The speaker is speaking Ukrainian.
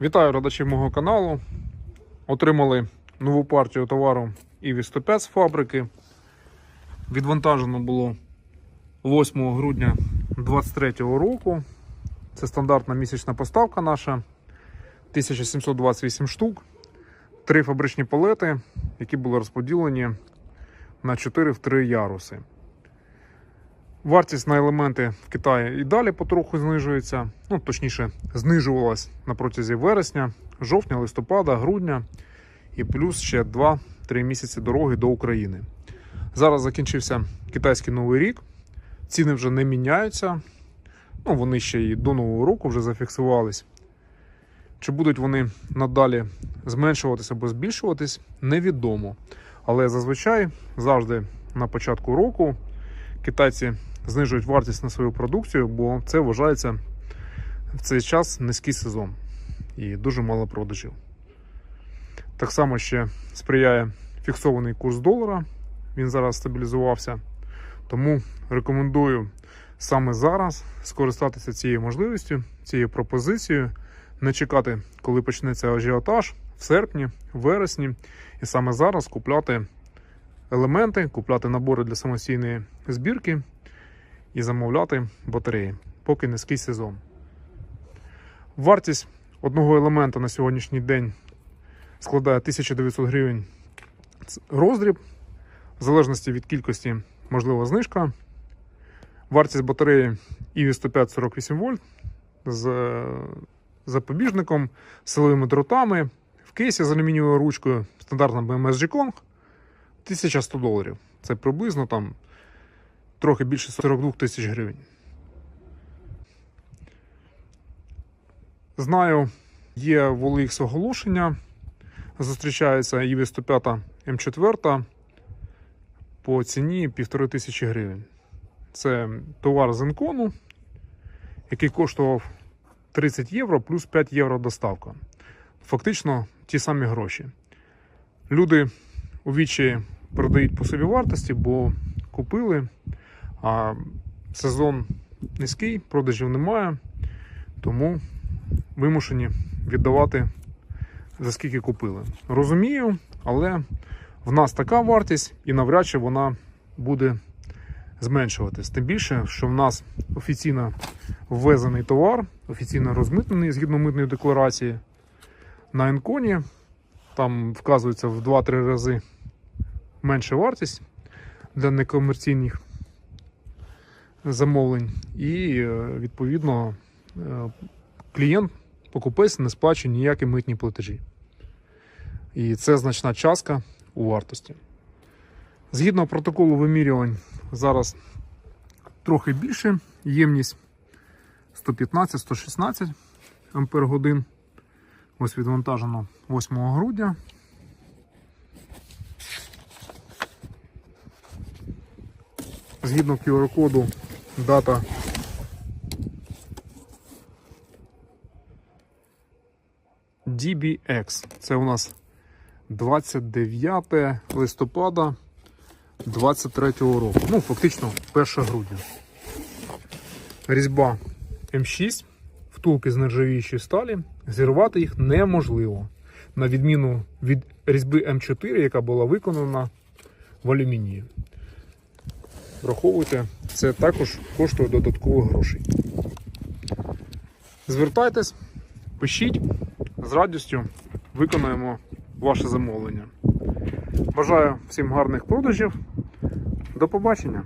Вітаю глядачів мого каналу. Отримали нову партію товару Іві 105 з фабрики. Відвантажено було 8 грудня 2023 року. Це стандартна місячна поставка наша. 1728 штук. Три фабричні палети, які були розподілені на 4 в 3 яруси. Вартість на елементи в Китаї і далі потроху знижується. Ну, точніше, знижувалась на протязі вересня, жовтня, листопада, грудня і плюс ще 2-3 місяці дороги до України. Зараз закінчився китайський новий рік. Ціни вже не міняються. Ну, вони ще і до нового року вже зафіксувались. Чи будуть вони надалі зменшуватися або збільшуватись, невідомо. Але зазвичай завжди на початку року китайці знижують вартість на свою продукцію, бо це вважається в цей час низький сезон і дуже мало продажів. Так само ще сприяє фіксований курс долара. Він зараз стабілізувався. Тому рекомендую саме зараз скористатися цією можливістю, цією пропозицією, не чекати, коли почнеться ажіотаж в серпні, вересні, і саме зараз купляти елементи, купляти набори для самостійної збірки і замовляти батареї, поки низький сезон. Вартість одного елемента на сьогоднішній день складає 1900 гривень роздріб, в залежності від кількості можлива знижка. Вартість батареї EV 105 48 вольт з е, запобіжником, силовими дротами, в кейсі з алюмінієвою ручкою, стандартна BMS G-Kong 1100 доларів. Це приблизно там трохи більше 42 тисяч гривень. Знаю, є в OLX оголошення. Зустрічається EV 105 М4 по ціні 1500 гривень. Це товар з інкону, який коштував 30 євро плюс 5 євро доставка. Фактично ті самі гроші. Люди у вічі продають по собі вартості, бо купили, а сезон низький, продажів немає, тому вимушені віддавати за скільки купили. Розумію, але в нас така вартість і навряд чи вона буде зменшуватись. Тим більше, що в нас офіційно ввезений товар, офіційно розмитнений згідно митної декларації на Енконі. Там вказується в 2-3 рази менша вартість для некомерційних замовлень, і е, відповідно е, клієнт, покупець не сплачує ніякі митні платежі. І це значна частка у вартості. Згідно протоколу вимірювань, зараз трохи більше, ємність 115-116 ампер годин. Ось відвантажено 8 грудня. Згідно QR-коду дата DBX. Це у нас 29 листопада 23 року. Ну, фактично 1 грудня. Різьба М6, втулки з нержавіючої сталі. Зірвати їх неможливо. На відміну від різьби М4, яка була виконана в алюмінії. Враховуйте, це також коштує додаткових грошей. Звертайтесь, пишіть, з радістю виконаємо ваше замовлення. Бажаю всім гарних продажів. До побачення!